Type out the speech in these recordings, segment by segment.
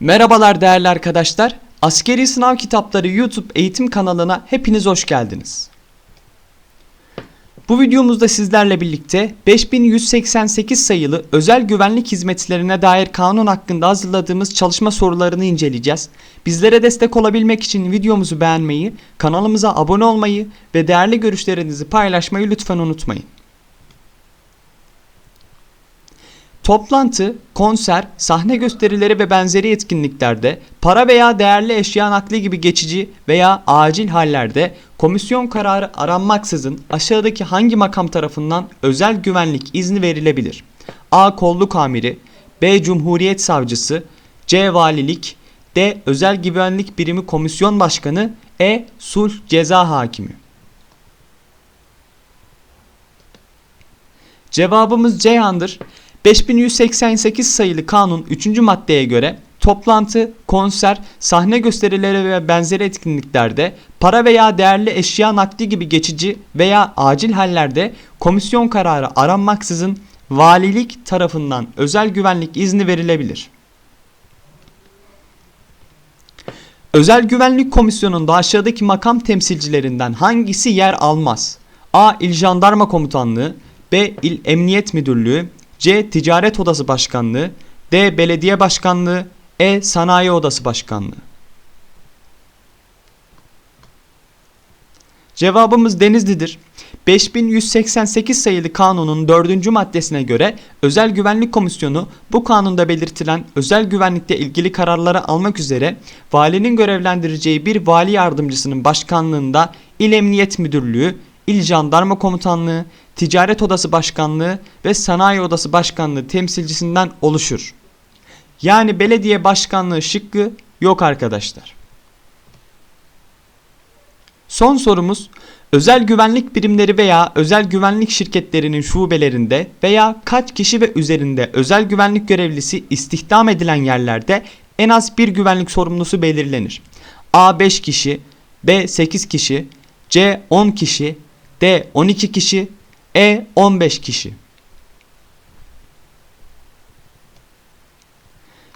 Merhabalar değerli arkadaşlar. Askeri Sınav Kitapları YouTube eğitim kanalına hepiniz hoş geldiniz. Bu videomuzda sizlerle birlikte 5188 sayılı özel güvenlik hizmetlerine dair kanun hakkında hazırladığımız çalışma sorularını inceleyeceğiz. Bizlere destek olabilmek için videomuzu beğenmeyi, kanalımıza abone olmayı ve değerli görüşlerinizi paylaşmayı lütfen unutmayın. Toplantı, konser, sahne gösterileri ve benzeri etkinliklerde para veya değerli eşya nakli gibi geçici veya acil hallerde komisyon kararı aranmaksızın aşağıdaki hangi makam tarafından özel güvenlik izni verilebilir? A. Kolluk amiri B. Cumhuriyet savcısı C. Valilik D. Özel güvenlik birimi komisyon başkanı E. Sulh ceza hakimi Cevabımız Ceyhan'dır. 5188 sayılı kanun 3. maddeye göre toplantı, konser, sahne gösterileri ve benzeri etkinliklerde para veya değerli eşya nakli gibi geçici veya acil hallerde komisyon kararı aranmaksızın valilik tarafından özel güvenlik izni verilebilir. Özel Güvenlik Komisyonu'nda aşağıdaki makam temsilcilerinden hangisi yer almaz? A. İl Jandarma Komutanlığı B. İl Emniyet Müdürlüğü C. Ticaret Odası Başkanlığı D. Belediye Başkanlığı E. Sanayi Odası Başkanlığı Cevabımız Denizli'dir. 5188 sayılı kanunun 4. maddesine göre Özel Güvenlik Komisyonu bu kanunda belirtilen özel güvenlikle ilgili kararları almak üzere valinin görevlendireceği bir vali yardımcısının başkanlığında İl Emniyet Müdürlüğü, İl Jandarma Komutanlığı, Ticaret Odası Başkanlığı ve Sanayi Odası Başkanlığı temsilcisinden oluşur. Yani belediye başkanlığı şıkkı yok arkadaşlar. Son sorumuz özel güvenlik birimleri veya özel güvenlik şirketlerinin şubelerinde veya kaç kişi ve üzerinde özel güvenlik görevlisi istihdam edilen yerlerde en az bir güvenlik sorumlusu belirlenir. A 5 kişi, B 8 kişi, C 10 kişi, D 12 kişi, E 15 kişi.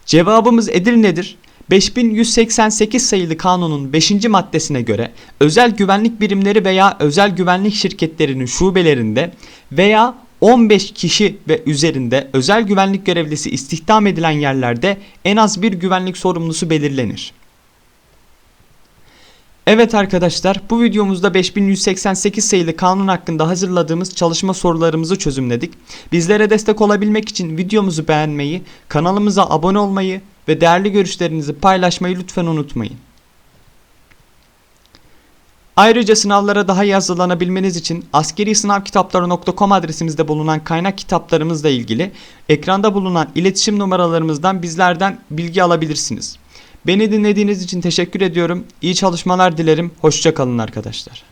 Cevabımız Edirne'dir. 5188 sayılı kanunun 5. maddesine göre özel güvenlik birimleri veya özel güvenlik şirketlerinin şubelerinde veya 15 kişi ve üzerinde özel güvenlik görevlisi istihdam edilen yerlerde en az bir güvenlik sorumlusu belirlenir. Evet arkadaşlar bu videomuzda 5188 sayılı kanun hakkında hazırladığımız çalışma sorularımızı çözümledik. Bizlere destek olabilmek için videomuzu beğenmeyi, kanalımıza abone olmayı ve değerli görüşlerinizi paylaşmayı lütfen unutmayın. Ayrıca sınavlara daha iyi hazırlanabilmeniz için askerisınavkitapları.com adresimizde bulunan kaynak kitaplarımızla ilgili ekranda bulunan iletişim numaralarımızdan bizlerden bilgi alabilirsiniz. Beni dinlediğiniz için teşekkür ediyorum. İyi çalışmalar dilerim. Hoşçakalın arkadaşlar.